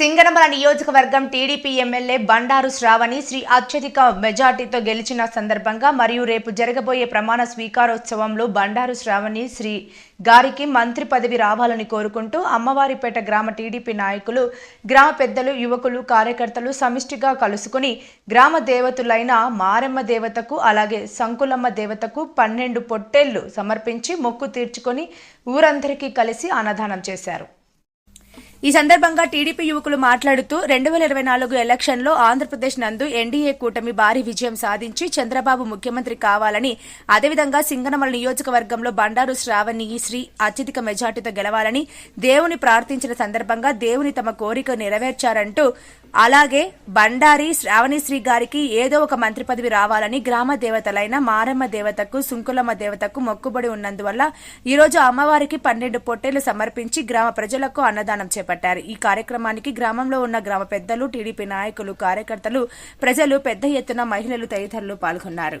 సింగనమల నియోజకవర్గం TDP MLA Bandaru Sravani Sri అత్యధిక మెజార్టీతో గెలిచిన సందర్భంగా మరియు రేపు జరగబోయే ప్రమాణ స్వీకారోత్సవంలో బండారు శ్రావణి శ్రీ గారికి మంత్రి పదవి రావాలని కోరుకుంటూ అమ్మవారిపేట గ్రామ టీడీపీ నాయకులు గ్రామ పెద్దలు యువకులు కార్యకర్తలు సమిష్టిగా కలుసుకుని గ్రామ దేవతలైన మారెమ్మ దేవతకు అలాగే సంకులమ్మ దేవతకు పన్నెండు పొట్టేళ్ళు సమర్పించి మొక్కు తీర్చుకొని ఊరందరికీ కలిసి అన్నదానం చేశారు. ఈ సందర్భంగా టీడీపీ యువకులు మాట్లాడుతూ రెండు వేల ఇరవై నాలుగు ఎలక్షన్లో ఆంధ్రప్రదేశ్ నందు ఎన్డీఏ కూటమి భారీ విజయం సాధించి చంద్రబాబు ముఖ్యమంత్రి కావాలని అదేవిధంగా సింగనమల నియోజకవర్గంలో బండారు శ్రావణి శ్రీ అత్యధిక మెజార్టీతో గెలవాలని దేవుని ప్రార్థించిన సందర్భంగా దేవుని తమ కోరిక నెరవేర్చారంటూ అలాగే బండారి శ్రావణిశ్రీ గారికి ఏదో ఒక మంత్రి పదవి రావాలని గ్రామ దేవతలైన మారమ్మ దేవతకు సుంకులమ్మ దేవతకు మొక్కుబడి ఉన్నందువల్ల ఈరోజు అమ్మవారికి పన్నెండు పొట్టేలు సమర్పించి గ్రామ ప్రజలకు అన్నదానం చేపట్టారు. ఈ కార్యక్రమానికి గ్రామంలో ఉన్న గ్రామ పెద్దలు టీడీపీ నాయకులు కార్యకర్తలు ప్రజలు పెద్ద ఎత్తున మహిళలు తదితరులు పాల్గొన్నారు.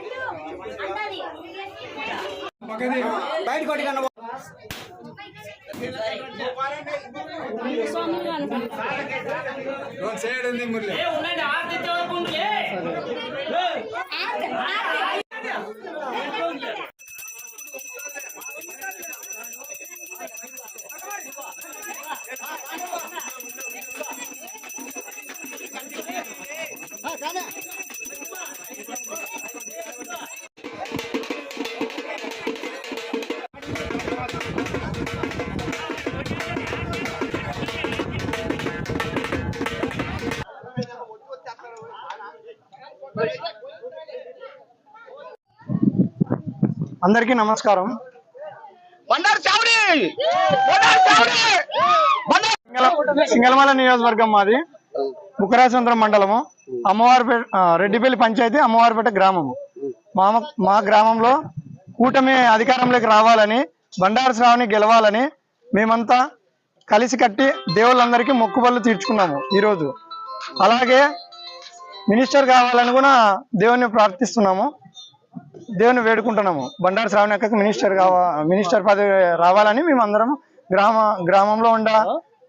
కొట్టుకన్నా అందరికీ నమస్కారం. సింగలమల నియోజకవర్గం మాది. బుక్కరాజేంద్రం మండలము. అమ్మవారిపేట రెడ్డిపల్లి పంచాయతీ అమ్మవారిపేట గ్రామము. మా మా గ్రామంలో కూటమి అధికారంలోకి రావాలని బండారు శ్రావణి గెలవాలని మేమంతా కలిసి కట్టి దేవుళ్ళందరికీ మొక్కుబళ్ళు తీర్చుకున్నాము ఈరోజు. అలాగే మినిస్టర్ కావాలని కూడా దేవుని ప్రార్థిస్తున్నాము. దేవుని వేడుకుంటున్నాము. బండారు శ్రావణ అక్కకు మినిస్టర్ కావా మినిస్టర్ పదవి రావాలని మేము అందరం గ్రామ గ్రామంలో ఉన్న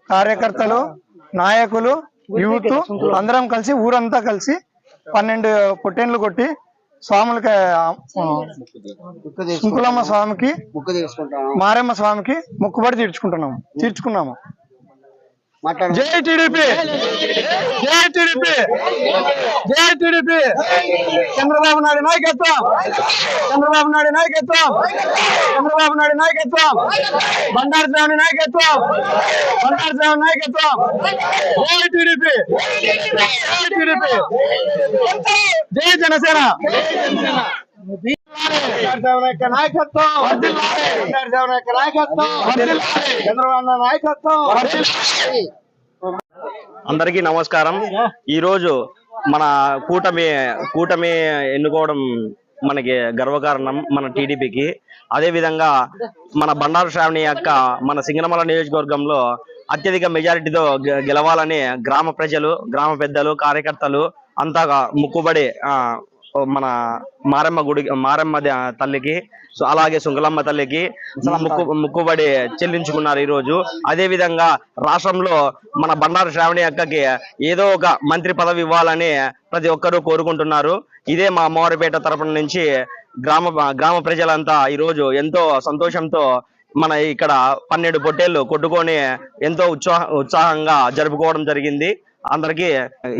కార్యకర్తలు నాయకులు యూత్ అందరం కలిసి ఊరంతా కలిసి పన్నెండు పొట్టేన్లు కొట్టి స్వాములకి కుంకులమ్మ స్వామికి మారమ్మ స్వామికి మొక్కుబడి తీర్చుకుంటున్నాము తీర్చుకున్నాము. మాట్లాడు జై టీడీపీ జై టీడీపీ జై టీడీపీ చంద్రబాబు నాయుడు నాయకత్వం చంద్రబాబు నాయుడు నాయకత్వం చంద్రబాబు నాయుడు నాయకత్వం బండారు స్వామి నాయకత్వం బండారు స్వామి నాయకత్వం జై టీడీపీ జై టీడీపీ జై జనసేన బండారు స్వామి యొక్క నాయకత్వం బండారు స్వామి యొక్క నాయకత్వం. చంద్రబాబు నాయుడు నాయకత్వం అందరికీ నమస్కారం. ఈ రోజు మన కూటమి కూటమి ఎన్నుకోవడం మనకి గర్వకారణం మన టీడీపీకి. అదే విధంగా మన బండారు శ్రావణి యొక్క మన సింగనమల నియోజకవర్గంలో అత్యధిక మెజారిటీతో గెలవాలని గ్రామ ప్రజలు గ్రామ పెద్దలు కార్యకర్తలు అంతా ముక్కుబడి ఆ, మన మారమ్మ గుడి మారమ్మ తల్లికి సో అలాగే సుంకలమ్మ తల్లికి ముక్కు ముక్కుబడి చెల్లించుకున్నారు ఈ రోజు అదే విధంగా రాష్ట్రంలో మన బండారు శ్రావణి అక్కకి ఏదో ఒక మంత్రి పదవి ఇవ్వాలని ప్రతి ఒక్కరూ కోరుకుంటున్నారు. ఇదే మా అమ్మవారిపేట తరపున నుంచి గ్రామ గ్రామ ప్రజలంతా ఈ రోజు ఎంతో సంతోషంతో మన ఇక్కడ పన్నెండు పొట్టేళ్ళు కొట్టుకొని ఎంతో ఉత్సాహ ఉత్సాహంగా జరుపుకోవడం జరిగింది. అందరికీ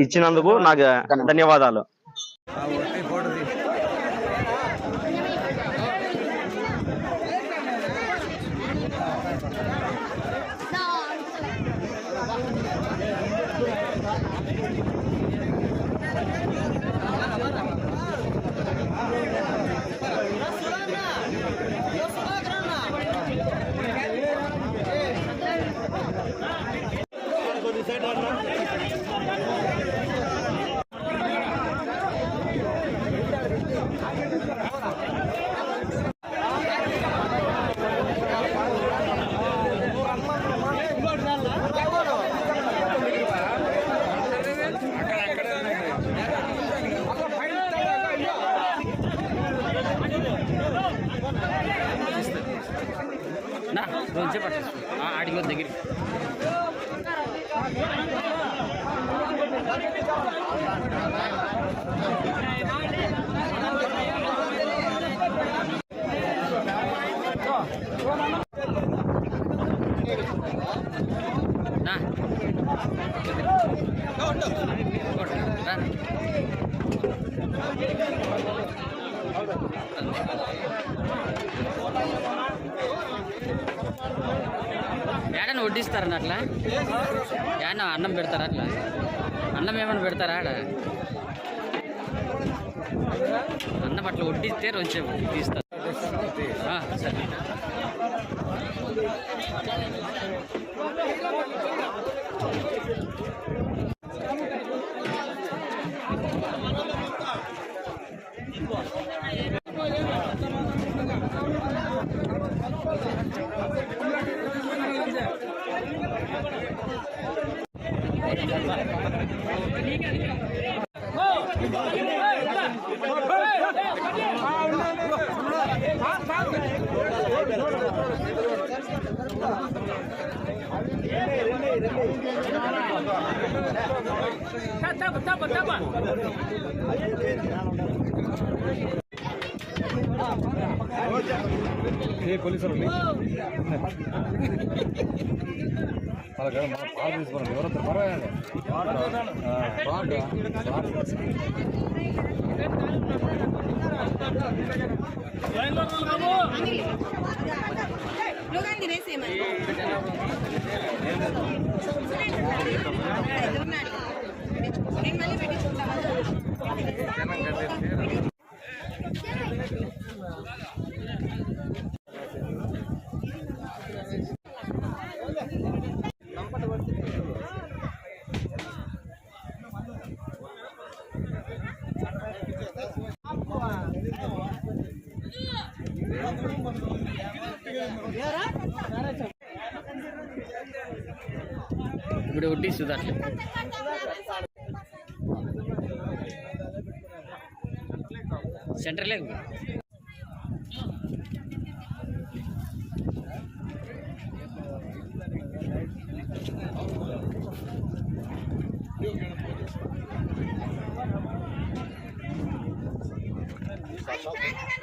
ఇచ్చినందుకు నాకు ధన్యవాదాలు. నా రోజు పట్టు ఆడికి వద్ద దగ్గరికి. నా ఏడన్నా వడ్డిస్తారని అట్లా? ఏడన్నా అన్నం పెడతారా అట్లా? అన్నం ఏమైనా పెడతారా ఆడ? అన్నం అట్లా వడ్డిస్తే వచ్చే తీస్తారు నువ్వు కానీ తినేసేయమని. నేను మళ్ళీ పెట్టించుకుంటాను ఇప్పుడు ఒకటి సుధాట్లు సెంటర్ లేదు Thank you.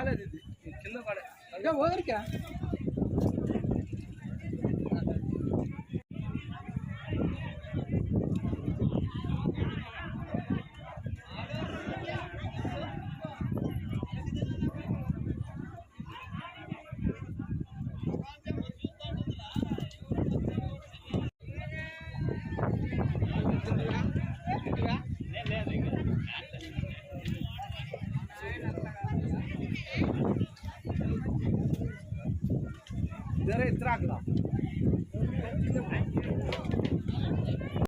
வாழ இது కింద పడే అంటే ఓదరికా